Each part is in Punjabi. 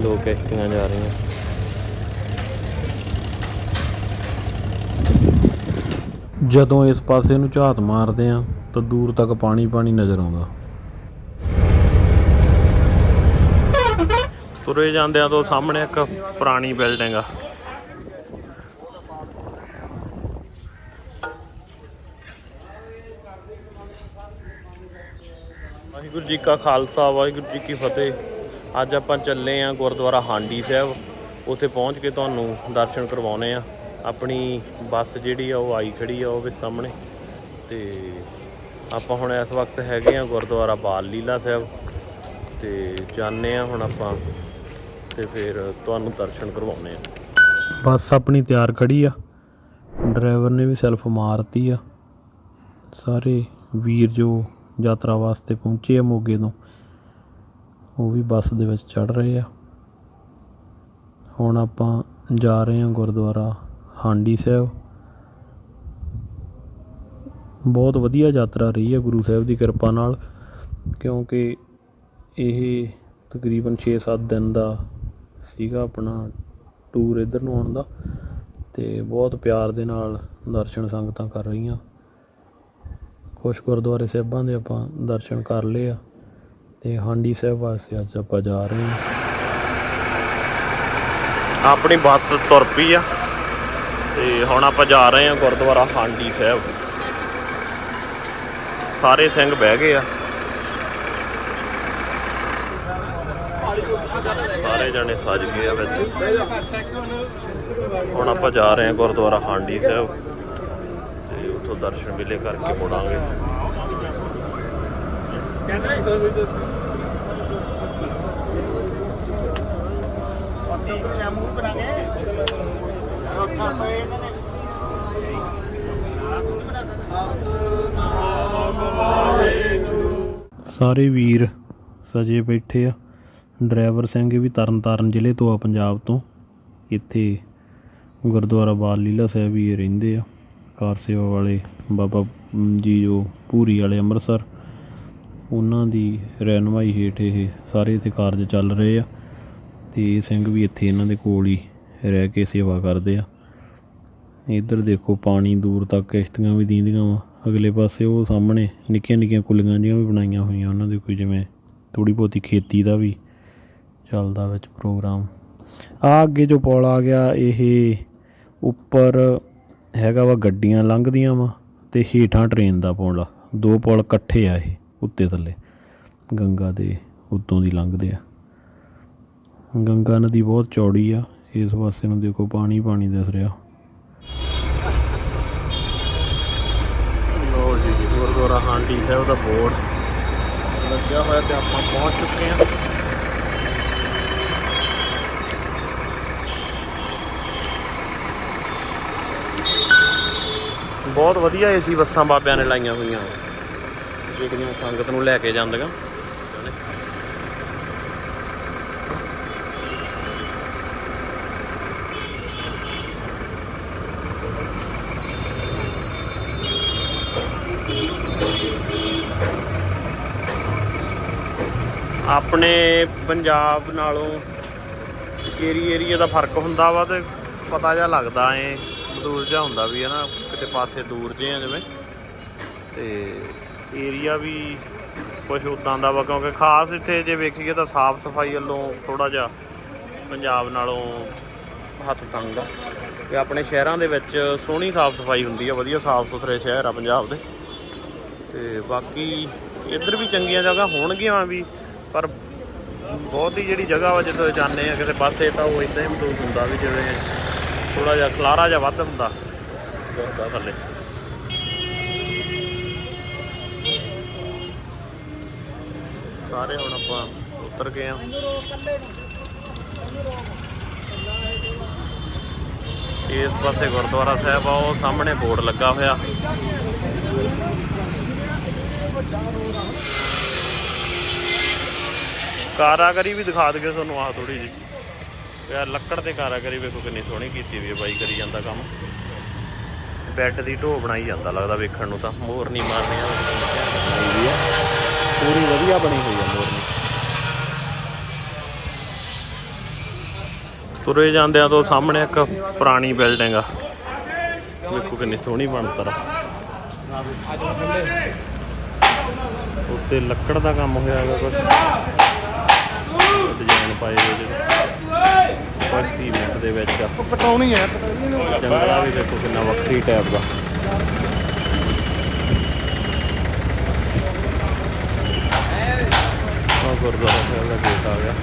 ਲੋਕ ਕਿਸ਼ਤੀਆਂ ਜਾ ਰਹੀਆਂ ਜਦੋਂ ਇਸ ਪਾਸੇ ਨੂੰ ਝਾਤ ਮਾਰਦੇ ਆ ਤਾਂ ਦੂਰ ਤੱਕ ਪਾਣੀ ਪਾਣੀ ਨਜ਼ਰ ਆਉਂਦਾ। ਤੁਰੇ ਜਾਂਦਿਆਂ ਤੋਂ ਸਾਹਮਣੇ ਇੱਕ ਪੁਰਾਣੀ ਬਿਲਡਿੰਗ ਆ। ਵਾਹਿਗੁਰੂ ਜੀ ਕਾ ਖਾਲਸਾ ਵਾਹਿਗੁਰੂ ਜੀ ਕੀ ਫਤਿਹ। ਅੱਜ ਆਪਾਂ ਚੱਲੇ ਆਂ ਗੁਰਦੁਆਰਾ ਹਾਂਡੀ ਸਾਹਿਬ। ਉੱਥੇ ਪਹੁੰਚ ਕੇ ਤੁਹਾਨੂੰ ਦਰਸ਼ਨ ਕਰਵਾਉਣੇ ਆ। ਆਪਣੀ ਬੱਸ ਜਿਹੜੀ ਆ ਉਹ ਆਈ ਖੜੀ ਆ ਉਹ ਵੀ ਸਾਹਮਣੇ। ਤੇ ਆਪਾਂ ਹੁਣ ਇਸ ਵਕਤ ਹੈਗੇ ਆ ਗੁਰਦੁਆਰਾ ਬਾਲ ਲੀਲਾ ਸਾਹਿਬ। ਤੇ ਜਾਣੇ ਆ ਹੁਣ ਆਪਾਂ ਤੇ ਫਿਰ ਤੁਹਾਨੂੰ ਦਰਸ਼ਨ ਕਰਵਾਉਣੇ ਆ। ਬੱਸ ਆਪਣੀ ਤਿਆਰ ਖੜੀ ਆ। ਡਰਾਈਵਰ ਨੇ ਵੀ ਸੈਲਫ ਮਾਰਤੀ ਆ। ਸਾਰੇ ਵੀਰ ਜੋ ਯਾਤਰਾ ਵਾਸਤੇ ਪਹੁੰਚੇ ਆ ਮੋਗੇ ਤੋਂ। ਉਹ ਵੀ ਬੱਸ ਦੇ ਵਿੱਚ ਚੜ੍ਹ ਰਹੇ ਆ। ਹੁਣ ਆਪਾਂ ਜਾ ਰਹੇ ਹਾਂ ਗੁਰਦੁਆਰਾ ਹਾਂਡੀ ਸਾਹਿਬ। ਬਹੁਤ ਵਧੀਆ ਯਾਤਰਾ ਰਹੀ ਹੈ ਗੁਰੂ ਸਾਹਿਬ ਦੀ ਕਿਰਪਾ ਨਾਲ, ਕਿਉਂਕਿ ਇਹ ਤਕਰੀਬਨ 6-7 ਦਿਨ ਦਾ ਸੀਗਾ ਆਪਣਾ ਟੂਰ ਇੱਧਰ ਨੂੰ ਆਉਣ ਦਾ ਤੇ ਬਹੁਤ ਪਿਆਰ ਦੇ ਨਾਲ ਦਰਸ਼ਨ ਸੰਗਤਾਂ ਕਰ ਰਹੀਆਂ। ਕੁਛ ਗੁਰਦੁਆਰੇ ਸਾਹਿਬਾਂ ਦੇ ਆਪਾਂ ਦਰਸ਼ਨ ਕਰ ਲਏ ਆ। ਅਤੇ ਹਾਂਡੀ ਸਾਹਿਬ ਵਾਸਤੇ ਅੱਜ ਆਪਾਂ ਜਾ ਰਹੇ ਹਾਂ। ਆਪਣੀ ਬੱਸ ਤੁਰ ਪਈ ਆ। ਤੇ ਹੁਣ ਆਪਾਂ ਜਾ ਰਹੇ ਹਾਂ ਗੁਰਦੁਆਰਾ ਹਾਂਡੀ ਸਾਹਿਬ। ਸਾਰੇ ਸਿੰਘ ਬਹਿ ਗਏ ਆ। ਸਾਰੇ ਜਣੇ ਸੱਜ ਗਏ ਆ ਵਿੱਚ। ਹੁਣ ਆਪਾਂ ਜਾ ਰਹੇ ਹਾਂ ਗੁਰਦੁਆਰਾ ਹਾਂਡੀ ਸਾਹਿਬ। ਤੇ ਉੱਥੋਂ ਦਰਸ਼ਨ ਮੇਲੇ ਕਰਕੇ ਮੁੜਾਂਗੇ। ਸਾਰੇ ਵੀਰ ਸਜੇ ਬੈਠੇ ਆ। ਡਰਾਈਵਰ ਸਿੰਘ ਵੀ ਤਰਨਤਾਰਨ ਜ਼ਿਲ੍ਹੇ ਤੋਂ ਆ ਪੰਜਾਬ ਤੋਂ। ਇੱਥੇ ਗੁਰਦੁਆਰਾ ਬਾਲ ਲੀਲਾ ਸਾਹਿਬ ਵੀ ਇਹ ਰਹਿੰਦੇ ਆ। ਕਾਰ ਸੇਵਾ ਵਾਲੇ ਬਾਬਾ ਜੀ ਜੋ ਪੂਰੀ ਵਾਲੇ ਅੰਮ੍ਰਿਤਸਰ। ਉਹਨਾਂ ਦੀ ਰਹਿਨਮਾਈ ਹੇਠ ਇਹ ਸਾਰੇ ਇੱਥੇ ਕਾਰਜ ਚੱਲ ਰਹੇ ਆ। ਤੇ ਸਿੰਘ ਵੀ ਇੱਥੇ ਇਹਨਾਂ ਦੇ ਕੋਲ ਹੀ ਰਹਿ ਕੇ ਸੇਵਾ ਕਰਦੇ ਆ। ਇੱਧਰ ਦੇਖੋ ਪਾਣੀ ਦੂਰ ਤੱਕ ਕਿਸ਼ਤੀਆਂ ਵੀ ਦੀਂਦੀਆਂ ਵਾ। ਅਗਲੇ ਪਾਸੇ ਉਹ ਸਾਹਮਣੇ ਨਿੱਕੀਆਂ ਨਿੱਕੀਆਂ ਕੁੱਲੀਆਂ ਜਿਹੀਆਂ ਵੀ ਬਣਾਈਆਂ ਹੋਈਆਂ ਉਹਨਾਂ ਦੇ ਕੋਈ ਜਿਵੇਂ ਥੋੜੀ ਬਹੁਤੀ ਖੇਤੀ ਦਾ ਵੀ ਚੱਲਦਾ ਵਿੱਚ ਪ੍ਰੋਗਰਾਮ। ਆ ਅੱਗੇ ਜੋ ਪੁਲ ਆ ਗਿਆ, ਇਹ ਉੱਪਰ ਹੈਗਾ ਵਾ ਗੱਡੀਆਂ ਲੰਘਦੀਆਂ ਵਾ ਤੇ ਹੇਠਾਂ ਟ੍ਰੇਨ ਦਾ ਪੁਲ ਦੋ ਪੁਲ ਇਕੱਠੇ ਆ ਇਹ, ਉੱਤੇ ਥੱਲੇ। ਗੰਗਾ ਦੇ ਉੱਤੋਂ ਦੀ ਲੰਘਦੇ ਆ। ਗੰਗਾ ਨਦੀ ਬਹੁਤ ਚੌੜੀ ਆ, ਇਸ ਪਾਸੇ ਨੂੰ ਦੇਖੋ ਪਾਣੀ ਪਾਣੀ ਦਿਸ ਰਿਹਾ। ਲੋ ਜੀ, ਗੁਰਦੁਆਰਾ ਹਾਂਡੀ ਸਾਹਿਬ ਦਾ ਬੋਰਡ ਲੱਗਿਆ ਹੋਇਆ ਤੇ ਆਪਾਂ ਪਹੁੰਚ ਚੁੱਕੇ ਹਾਂ। ਬਹੁਤ ਵਧੀਆ ਏਸੀ ਬੱਸਾਂ ਬਾਬਿਆਂ ਨੇ ਲਾਈਆਂ ਹੋਈਆਂ, ਜਿਹੜੀਆਂ ਸੰਗਤ ਨੂੰ ਲੈ ਕੇ ਜਾਂਦੀਆਂ। ਆਪਣੇ ਪੰਜਾਬ ਨਾਲੋਂ ਏਰੀ ਏਰੀਏ ਦਾ ਫ਼ਰਕ ਹੁੰਦਾ ਵਾ ਤੇ ਪਤਾ ਜਿਹਾ ਲੱਗਦਾ ਏ ਦੂਰ ਜਿਹਾ ਹੁੰਦਾ ਵੀ ਹੈ ਨਾ ਕਿਤੇ ਪਾਸੇ ਦੂਰ ਜੇ ਆ ਜਿਵੇਂ। ਤੇ ਏਰੀਆ ਵੀ ਕੁਝ ਉਦਾਂ ਦਾ ਵਾ, ਕਿਉਂਕਿ ਖਾਸ ਇੱਥੇ ਜੇ ਵੇਖੀਏ ਤਾਂ ਸਾਫ਼ ਸਫ਼ਾਈ ਵੱਲੋਂ ਥੋੜਾ ਜਿਹਾ ਪੰਜਾਬ ਨਾਲੋਂ ਹੱਥ ਤੰਗ ਆ। ਤੇ ਆਪਣੇ ਸ਼ਹਿਰਾਂ ਦੇ ਵਿੱਚ ਸੋਹਣੀ ਸਾਫ਼ ਸਫ਼ਾਈ ਹੁੰਦੀ ਆ, ਵਧੀਆ ਸਾਫ਼ ਸੁਥਰੇ ਸ਼ਹਿਰ ਆ ਪੰਜਾਬ ਦੇ। ਤੇ ਬਾਕੀ ਇੱਧਰ ਵੀ ਚੰਗੀਆਂ ਜਗ੍ਹਾ ਹੋਣਗੀਆਂ ਵੀ ਪਰ ਬਹੁਤ ਹੀ ਜਿਹੜੀ ਜਗ੍ਹਾ ਵਾ ਜਿੱਥੇ ਜਾਂਦੇ ਆ, ਕਿਸੇ ਪਾਸੇ ਤਾਂ ਉਹ ਇਦਾਂ ਹੀ ਮਹਿਸੂਸ ਹੁੰਦਾ ਵੀ ਜਿਵੇਂ ਥੋੜਾ ਜਿਹਾ ਖਲਾਰਾ ਜਿਹਾ ਵੱਧ ਹੁੰਦਾ ਗੁਰਦਾ ਥੱਲੇ। ਸਾਰੇ ਹੁਣ ਆਪਾਂ ਉਤਰ ਗਏ ਆ ਇਸ ਪਾਸੇ ਗੁਰਦੁਆਰਾ ਸਾਹਿਬ ਆ, ਉਹ ਸਾਹਮਣੇ ਬੋਰਡ ਲੱਗਾ ਹੋਇਆ। ਕਾਰਾਗਰੀ ਵੀ ਦਿਖਾ ਦਗੇ ਤੁਹਾਨੂੰ ਆਹ ਥੋੜੀ ਜੀ ਯਾਰ ਲੱਕੜ ਤੇ ਕਾਰਾਗਰੀ ਵੇਖੋ ਕਿੰਨੀ ਸੋਹਣੀ ਕੀਤੀ ਵੀ ਹੈ ਬਾਈ ਕਰੀ ਜਾਂਦਾ ਕੰਮ। ਬੈੱਡ ਦੀ ਢੋ ਬਣਾਈ ਜਾਂਦਾ ਲੱਗਦਾ ਵੇਖਣ ਨੂੰ ਤਾਂ ਮੋਰ ਨਹੀਂ ਮਾਰਨੇ ਆ। ਪੂਰੀ ਵਧੀਆ ਬਣੀ ਹੋਈ ਆ ਮੋਰ ਤੁਰੇ ਜਾਂਦਿਆਂ ਤੋਂ ਸਾਹਮਣੇ ਇੱਕ ਪੁਰਾਣੀ ਬਿਲਡਿੰਗ ਆ। ਵੇਖੋ ਕਿੰਨੀ ਸੋਹਣੀ ਬਣਤਰ ਆ। ਉੱਤੇ ਲੱਕੜ ਦਾ ਕੰਮ ਹੋਇਆ ਹੈਗਾ ਕੁਝ ਡਿਜ਼ਾਈਨ ਪਾਏ ਹੋਏ ਜਿਹੜੇ ਕੁਝ ਸੀਮੈਂਟ ਦੇ ਵਿੱਚ। ਪਟਾਉਣੀ ਹੈ। ਜੰਗਲਾ ਵੀ ਦੇਖੋ ਕਿੰਨਾ ਵੱਖਰੀ ਟਾਈਪ ਦਾ। ਆ ਗੁਰਦੁਆਰਾ ਸਾਹਿਬ ਦਾ ਗੇਟ ਆ ਗਿਆ।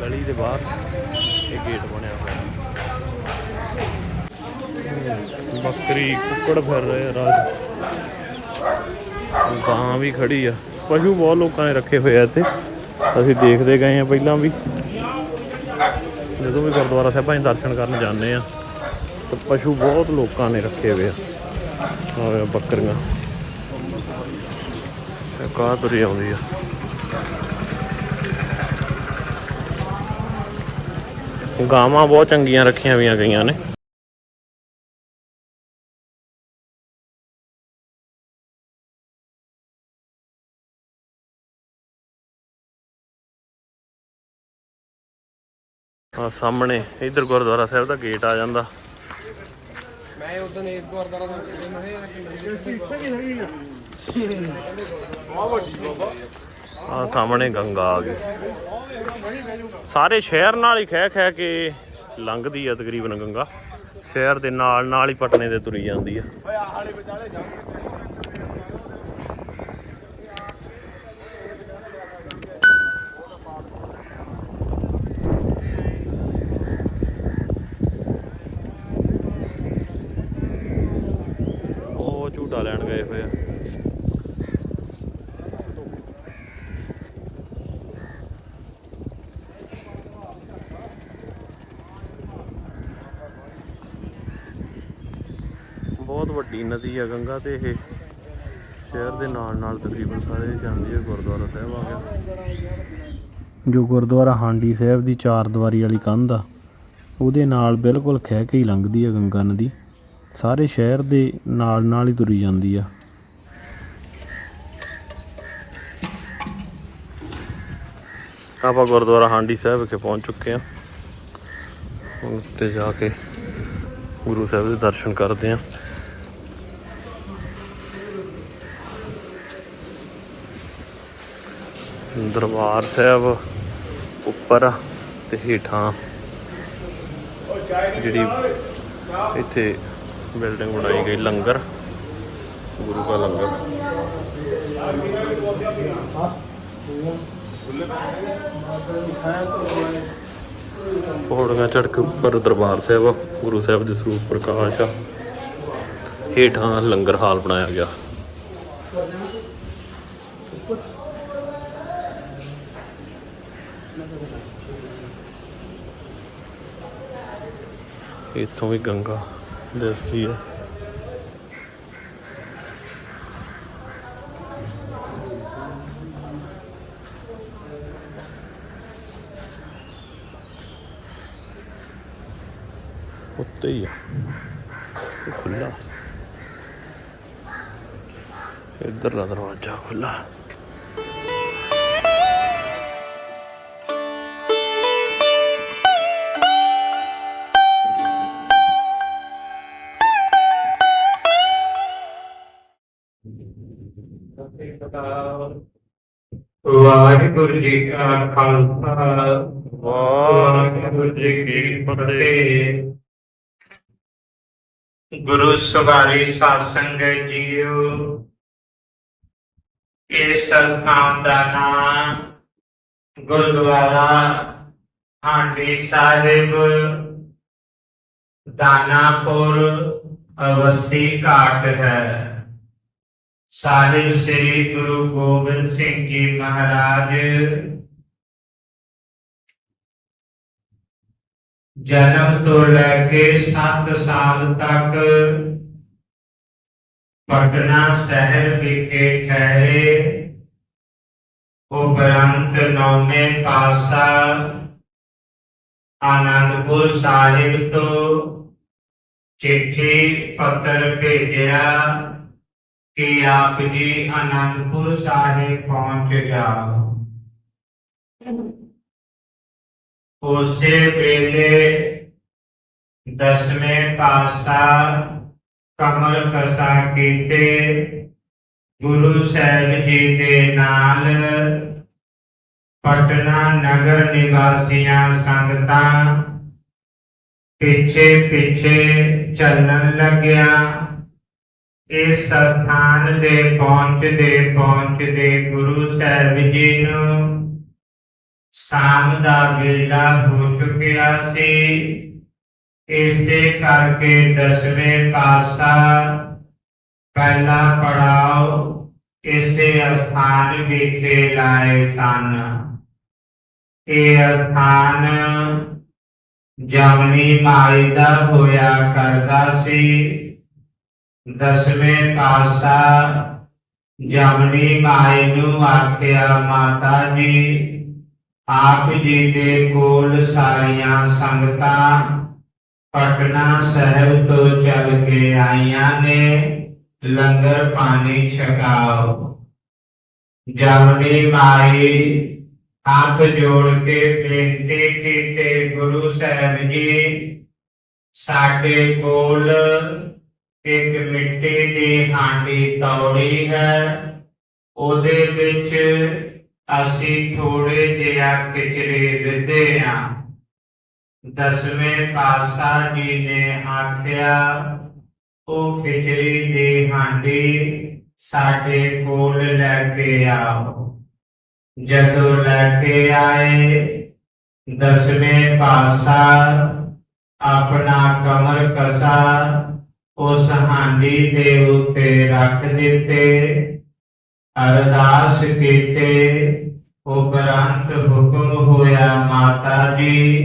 ਗਲੀ ਦੇ ਬਾਹਰ ਇਹ ਗੇਟ ਬਣਿਆ ਹੋਇਆ। ਬੱਕਰੀ ਕੁੱਕੜ ਫਿਰ ਰਹੇ ਰਾਜ। ਗਾਂ ਵੀ ਖੜੀ ਆ। ਪਸ਼ੂ ਬਹੁਤ ਲੋਕਾਂ ਨੇ ਰੱਖੇ ਹੋਏ ਆ ਇੱਥੇ। ਅਸੀਂ ਦੇਖਦੇ ਗਏ ਆ ਪਹਿਲਾਂ ਵੀ। ਜਦੋਂ ਵੀ ਗੁਰਦੁਆਰਾ ਸਾਹਿਬਾਂ ਦੇ ਦਰਸ਼ਨ ਕਰਨ ਜਾਂਦੇ ਆ, ਤੇ ਪਸ਼ੂ ਬਹੁਤ ਲੋਕਾਂ ਨੇ ਰੱਖੇ ਹੋਏ ਆ। ਆਹ ਬੱਕਰੀਆਂ। ਕਾਹ ਕਾਰ ਤੁਰੀ ਆਉਂਦੀ ਆ। ਗਾਵਾਂ ਬਹੁਤ ਚੰਗੀਆਂ ਰੱਖੀਆਂ ਹੋਈਆਂ ਗਈਆਂ ਨੇ। ਆ ਸਾਹਮਣੇ ਇਧਰ ਗੁਰਦੁਆਰਾ ਸਾਹਿਬ ਦਾ ਗੇਟ ਆ ਜਾਂਦਾ। ਮੈਂ ਉਦੋਂ ਇਸ ਗੁਰਦਾਰਾ ਦਾ ਆ ਸਾਹਮਣੇ ਗੰਗਾ ਆ ਗਈ। ਸਾਰੇ ਸ਼ਹਿਰ ਨਾਲ ਹੀ ਖਹਿ ਖਹਿ ਕੇ ਲੰਘਦੀ ਆ ਤਕਰੀਬਨ ਗੰਗਾ। ਸ਼ਹਿਰ ਦੇ ਨਾਲ ਨਾਲ ਹੀ ਪਟਨੇ ਦੇ ਤੁਰੀ ਜਾਂਦੀ ਆ ਉਹ ਝੂਟਾ ਲੈਣ ਗਏ ਹੋਏ ਆ। ਬਹੁਤ ਵੱਡੀ ਨਦੀ ਆ ਗੰਗਾ ਤੇ ਇਹ। ਸ਼ਹਿਰ ਦੇ ਨਾਲ ਨਾਲ ਤਕਰੀਬਨ ਸਾਰੇ ਜਾਂਦੀ ਹੈ ਗੁਰਦੁਆਰਾ ਸਾਹਿਬ ਆ ਗਿਆ। ਜੋ ਗੁਰਦੁਆਰਾ ਹਾਂਡੀ ਸਾਹਿਬ ਦੀ ਚਾਰ ਦੀਵਾਰੀ ਵਾਲੀ ਕੰਧ ਆ, ਉਹਦੇ ਨਾਲ ਬਿਲਕੁਲ ਖਹਿ ਕੇ ਹੀ ਲੰਘਦੀ ਆ ਗੰਗਾ ਨਦੀ। ਸਾਰੇ ਸ਼ਹਿਰ ਦੇ ਨਾਲ ਨਾਲ ਹੀ ਤੁਰੀ ਜਾਂਦੀ ਆ। ਆਪਾਂ ਗੁਰਦੁਆਰਾ ਹਾਂਡੀ ਸਾਹਿਬ ਵਿਖੇ ਪਹੁੰਚ ਚੁੱਕੇ ਆ ਹੁਣ ਉੱਤੇ ਜਾ ਕੇ ਗੁਰੂ ਸਾਹਿਬ ਦੇ ਦਰਸ਼ਨ ਕਰਦੇ ਆ ਦਰਬਾਰ ਸਾਹਿਬ ਉੱਪਰ ਆ ਤੇ ਹੇਠਾਂ ਜਿਹੜੀ ਇੱਥੇ ਬਿਲਡਿੰਗ ਬਣਾਈ ਗਈ ਲੰਗਰ, ਗੁਰੂ ਦਾ ਲੰਗਰ। ਪੌੜੀਆਂ ਚੜ੍ਹ ਕੇ ਉੱਪਰ ਦਰਬਾਰ ਸਾਹਿਬ, ਗੁਰੂ ਸਾਹਿਬ ਦੇ ਸਰੂਪ ਪ੍ਰਕਾਸ਼ ਆ। ਹੇਠਾਂ ਲੰਗਰ ਹਾਲ ਬਣਾਇਆ ਗਿਆ। ਇੱਥੋਂ ਵੀ ਗੰਗਾ। ਦਿਸਦੀ ਹੈ। ਉੱਤੇ ਹੀ ਆ। ਇਹ ਖੁੱਲਾ ਇੱਧਰਲਾ ਦਰਵਾਜ਼ਾ ਖੁੱਲਾ ਵਾਹਿਗੁਰੂ ਜੀ ਕਾ ਖਾਲਸਾ, ਵਾਹਿਗੁਰੂ ਜੀ ਕੀ ਫਤਿਹ। ਗੁਰੂ ਸਵਾਰੀ ਸਾਧ ਸੰਗਤ ਜੀਓ, ਇਸ ਸਥਾਨ ਦਾ ਨਾਮ ਗੁਰਦੁਆਰਾ ਹਾਂਡੀ ਸਾਹਿਬ, ਦਾਨਾਪੁਰ ਅਵਸਥੀ ਘਾਟ ਹੈ। ਸਾਹਿਬ ਸ੍ਰੀ ਗੁਰੂ ਗੋਬਿੰਦ ਸਿੰਘ ਜੀ ਮਹਾਰਾਜ ਜਨਮ ਤੋਂ ਲੈ ਕੇ 7 ਸਾਲ ਤੱਕ ਪਟਨਾ ਸ਼ਹਿਰ ਵਿਖੇ ਠਹਿਰੇ ਉਪਰੰਤ ਨੌਵੇਂ ਪਾਤਸ਼ਾਹ ਆਨੰਦਪੁਰ ਸਾਹਿਬ ਤੋਂ ਚਿੱਠੀ ਪੱਤਰ ਭੇਜਿਆ ਕਿ ਆਪ ਜੀ ਆਨੰਦਪੁਰ ਸਾਹਿਬ ਪਹੁੰਚ ਜਾਓ ਉਸੇ ਵੇਲੇ ਦਸਵੇਂ ਪਾਤਸ਼ਾਹ ਕਮਲ ਕਸਾ ਕੀਤੇ ਗੁਰੂ ਸਾਹਿਬ ਜੀ ਦੇ ਨਾਲ ਪਟਨਾ ਨਗਰ ਨਿਵਾਸੀਆਂ ਸੰਗਤਾਂ ਪਿੱਛੇ ਪਿੱਛੇ ਚੱਲਣ ਲੱਗਿਆ ਇਸ ਸਥਾਨ ਦੇ ਪਹੁੰਚਦੇ ਪਹੁੰਚਦੇ ਗੁਰੂ ਸਾਹਿਬ ਜੀ ਨੂੰ ਸ਼ਾਮ ਦਾ ਵੇਲਾ ਹੋ ਚੁੱਕਿਆ ਸੀ। ਇਸ ਦੇ ਕਰਕੇ ਦਸਵੇਂ ਪਾਤਸ਼ਾਹ ਪਹਿਲਾ ਪੜਾਓ ਇਸੇ ਸਥਾਨ ਵਿਖੇ ਲਾਏ ਸਨ। ਇਹ ਸਥਾਨ ਜਮਨੀ ਮਾਈ ਦਾ ਹੋਇਆ ਕਰਦਾ ਸੀ। ਦਸਵੇਂ ਪਾਤਸ਼ਾਹ ਜਮਨੀ ਮਾਈ ਨੂੰ ਆਖਿਆ, ਮਾਤਾ ਜੀ, ਆਪ ਜੀ ਦੇ ਕੋਲ ਸਾਰੀਆਂ ਸੰਗਤਾਂ ਪਟਨਾ ਸਾਹਿਬ ਤੋਂ ਚੱਲ ਕੇ ਆਈਆਂ ਨੇ। ਲੰਗਰ ਪਾਣੀ ਛਕਾਓ। ਜਮਨੀ ਮਾਈ ਹੱਥ ਜੋੜ ਕੇ ਬੇਨਤੀ ਕੀਤੇ, ਗੁਰੂ ਸਾਹਿਬ ਜੀ, ਸਾਡੇ ਕੋਲ ਇੱਕ ਮਿੱਟੀ ਦੀ ਹਾਂਡੀ ਤੌੜੀ ਹੈ। ਉਹਦੇ ਵਿੱਚ ਅਸੀਂ ਥੋੜੇ ਜਿਹਾ ਕਿਚਰੇ ਰਿੱਧੇ ਹਾਂ ਦਸਵੇਂ ਪਾਤਸ਼ਾਹ ਜੀ ਨੇ ਆਖਿਆ, ਉਹ ਖਿਚੜੀ ਦੀ ਹਾਂਡੀ ਸਾਡੇ ਕੋਲ ਲੈ ਕੇ ਆਓ। ਜਦੋਂ ਲੈ ਕੇ ਆਏ, ਦਸਵੇਂ ਪਾਤਸ਼ਾਹ ਆਪਣਾ ਕਮਰ ਕਸਾ ਉਸ ਹਾਂਡੀ ਦੇ ਉੱਤੇ ਰੱਖ ਦਿੱਤੇ, ਅਰਦਾਸ ਕੀਤੇ, ਉਪਰੰਤ ਹੁਕਮ ਹੋਇਆ ਮਾਤਾ ਜੀ,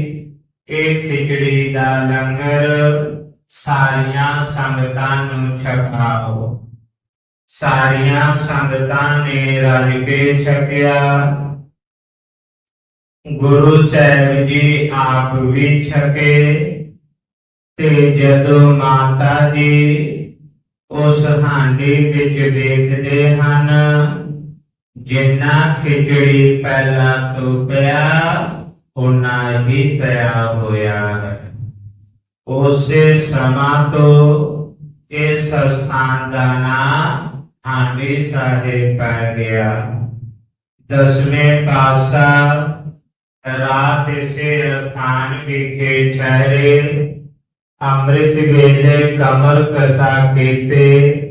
ਇਹ ਖਿਚੜੀ ਦਾ ਲੰਗਰ ਸਾਰੀਆਂ ਸੰਗਤਾਂ ਨੂੰ ਛਕਾਓ। ਸਾਰੀਆਂ ਸੰਗਤਾਂ ਨੇ ਰਲ ਕੇ ਛਕਿਆ। ਗੁਰੂ ਸਾਹਿਬ ਜੀ ਆਪ ਵੀ ਛਕੇ। ਤੇ ਜਦੋਂ ਮਾਤਾ ਜੀ ਉਸ ਹਾਂਡੀ ਵਿੱਚ ਵੇਖਦੇ ਹਨ, ਜਿੰਨਾ ਖਿਚੜੀ ਪਹਿਲਾਂ ਤੋਂ ਪਿਆ ਉਨਾ ਹੀ ਪਿਆ ਹੋਇਆ ਹੈ। ਉਸੇ ਸਮਾਂ ਤੋਂ ਇਸ ਸਥਾਨ ਦਾ ਨਾਮ ਹਾਂਡੀ ਸਾਹਿਬ ਪੈ ਗਿਆ। ਦਸਵੇਂ ਪਾਸਾ ਰਾਤ ਇਸੇ ਸਥਾਨ ਵਿਖੇ ਠਹਿਰੇ। ਅੰਮ੍ਰਿਤ ਵੇਲੇ ਕਮਲ ਕਸਾ ਕੀਤੇ,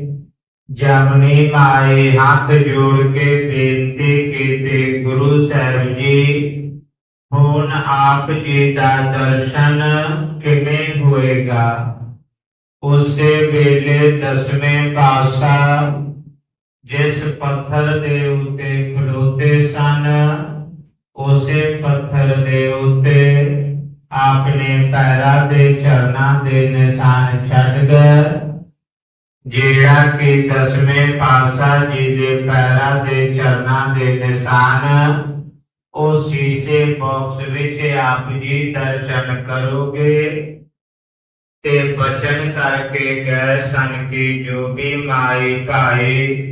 ਜਮਨੀ ਮਾਈ ਹੱਥ ਜੋੜ ਕੇ ਬੇਨਤੀ ਕੀਤੀ, ਗੁਰੂ ਸਾਹਿਬ ਜੀ, ਹੁਣ ਆਪ ਜੀ ਦਾ ਦਰਸ਼ਨ ਕਿਵੇਂ ਹੋਏਗਾ? ਉਸੇ ਵੇਲੇ ਦਸਵੇਂ ਪਾਤਸ਼ਾਹ ਜਿਸ ਪੱਥਰ ਦੇ ਉੱਤੇ ਖਲੋਤੇ ਸਨ, ਉਸੇ ਪੱਥਰ ਆਪਣੇ ਪੈਰਾਂ ਦੇ ਚਰਨਾਂ ਦੇ ਨਿਸ਼ਾਨ ਛੱਡ ਗਏ। ਜਿਹੜਾ ਕਿ ਦਸਵੇਂ ਪਾਤਸ਼ਾਹ ਜੀ ਦੇ ਪੈਰਾਂ ਦੇ ਚਰਨਾਂ ਦੇ ਨਿਸ਼ਾਨ, ਉਹ ਸ਼ੀਸ਼ੇ ਬਾਕਸ ਵਿੱਚ ਆਪ ਜੀ ਦਰਸ਼ਨ ਕਰੋਗੇ ਤੇ ਬਚਨ ਕਰਕੇ ਗਏ ਸਨ ਕਿ ਜੋ ਵੀ ਮਾਈ ਭਾਈ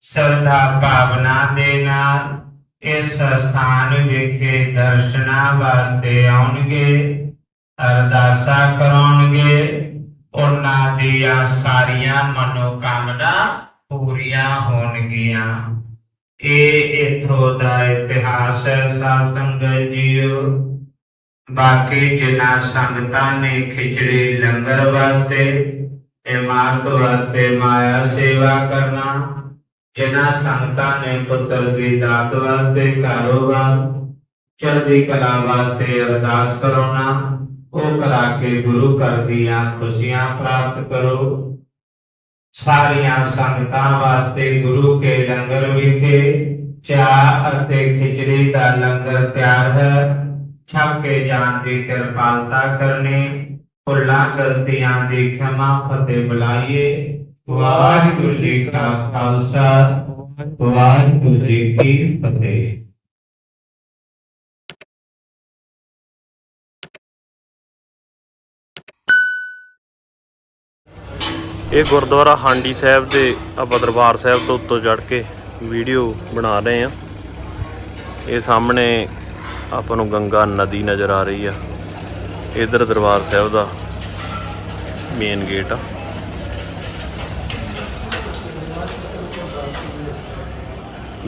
ਸਰਦਾ ਭਾਵਨਾ ਦੇ ਨਾਲ ਇਸ ਸਥਾਨ ਵਿਖੇ ਦਰਸ਼ਨਾਂ ਵਾਸਤੇ ਆਉਣਗੇ, ਅਰਦਾਸਾਂ ਕਰਾਉਣਗੇ, ਉਹਨਾਂ ਦੀਆਂ ਸਾਰੀਆਂ ਮਨੋਕਾਮਨਾ ਪੂਰੀਆਂ ਹੋਣਗੀਆਂ। ਇਹ ਇਥੋਂ ਦਾ ਇਤਿਹਾਸ ਹੈ ਸਾਧ ਸੰਗਤ ਜੀਓ। ਬਾਕੀ ਜਿਨ੍ਹਾਂ ਸੰਗਤਾਂ ਨੇ ਖਿਚੜੀ ਲੰਗਰ ਵਾਸਤੇ ਇਮਾਰਤ ਵਾਸਤੇ ਮਾਇਆ ਸੇਵਾ ਕਰਨਾ ਜਿਨ੍ਹਾਂ ਸੰਗਤਾਂ ਨੇ ਪੁੱਤਰ ਦੀ ਦਾਤ ਵਾਸਤੇ ਕਾਰੋਬਾਰ ਚੜ੍ਹਦੀ ਕਲਾ ਵਾਸਤੇ ਅਰਦਾਸ ਕਰਾਉਣਾ, ਉਹ ਕਰਾ ਕੇ ਗੁਰੂ ਘਰ ਦੀਆਂ ਖੁਸ਼ੀਆਂ ਪ੍ਰਾਪਤ ਕਰੋ। ਸਾਰੀਆਂ ਸੰਗਤਾਂ ਵਾਸਤੇ ਗੁਰੂ ਕੇ ਲੰਗਰ ਵਿਖੇ ਚਾਹ ਅਤੇ ਖਿਚੜੀ ਦਾ ਲੰਗਰ ਤਿਆਰ ਹੈ। ਛਕ ਕੇ ਜਾਣ ਦੀ ਕਿਰਪਾਲਤਾ ਕਰਨੀ ਭੁੱਲਾਂ ਗਲਤੀਆਂ ਦੀ ਖਿਮਾ ਫਤਿਹ ਬੁਲਾਈਏ। ਵਾਹਿਗੁਰੂ ਜੀ ਕਾ ਖਾਲਸਾ, ਵਾਹਿਗੁਰੂ ਜੀ ਕੀ ਫਤਿਹ। ਇਹ ਗੁਰਦੁਆਰਾ ਹਾਂਡੀ ਸਾਹਿਬ ਦੇ ਆਪਾਂ ਦਰਬਾਰ ਸਾਹਿਬ ਤੋਂ ਉੱਤੋਂ ਚੜ ਕੇ ਵੀਡੀਓ ਬਣਾ ਰਹੇ ਆ ਇਹ ਸਾਹਮਣੇ ਆਪਾਂ ਨੂੰ ਗੰਗਾ ਨਦੀ ਨਜ਼ਰ ਆ ਰਹੀ ਆ। ਇਧਰ ਦਰਬਾਰ ਸਾਹਿਬ ਦਾ ਮੇਨ ਗੇਟ ਆ।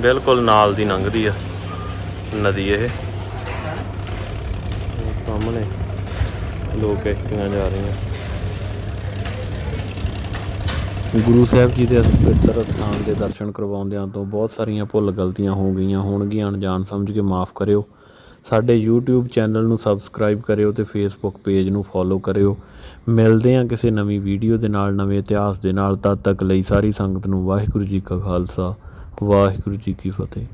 ਬਿਲਕੁਲ ਨਾਲ ਦੀ ਲੰਘਦੀ ਆ ਨਦੀ ਇਹ। ਸਾਹਮਣੇ ਲੋਕ ਕਿਸ਼ਤੀਆਂ ਜਾ ਰਹੀਆਂ। ਗੁਰੂ ਸਾਹਿਬ ਜੀ ਦੇ ਇਸ ਪਵਿੱਤਰ ਸਥਾਨ ਦੇ ਦਰਸ਼ਨ ਕਰਵਾਉਂਦਿਆਂ ਤੋਂ ਬਹੁਤ ਸਾਰੀਆਂ ਭੁੱਲ ਗਲਤੀਆਂ ਹੋ ਗਈਆਂ ਹੋਣਗੀਆਂ। ਅਣਜਾਣ ਸਮਝ ਕੇ ਮਾਫ ਕਰਿਓ। ਸਾਡੇ YouTube ਚੈਨਲ ਨੂੰ ਸਬਸਕ੍ਰਾਈਬ ਕਰਿਓ ਤੇ Facebook ਪੇਜ ਨੂੰ ਫੋਲੋ ਕਰਿਓ। ਮਿਲਦੇ ਹਾਂ ਕਿਸੇ ਨਵੀਂ ਵੀਡੀਓ ਦੇ ਨਾਲ, ਨਵੇਂ ਇਤਿਹਾਸ ਦੇ ਨਾਲ। ਤਦ ਤੱਕ ਲਈ ਸਾਰੀ ਸੰਗਤ ਨੂੰ ਵਾਹਿਗੁਰੂ ਜੀ ਕਾ ਖਾਲਸਾ। ਵਾਹਿਗੁਰੂ ਜੀ ਕੀ ਫਤਿਹ।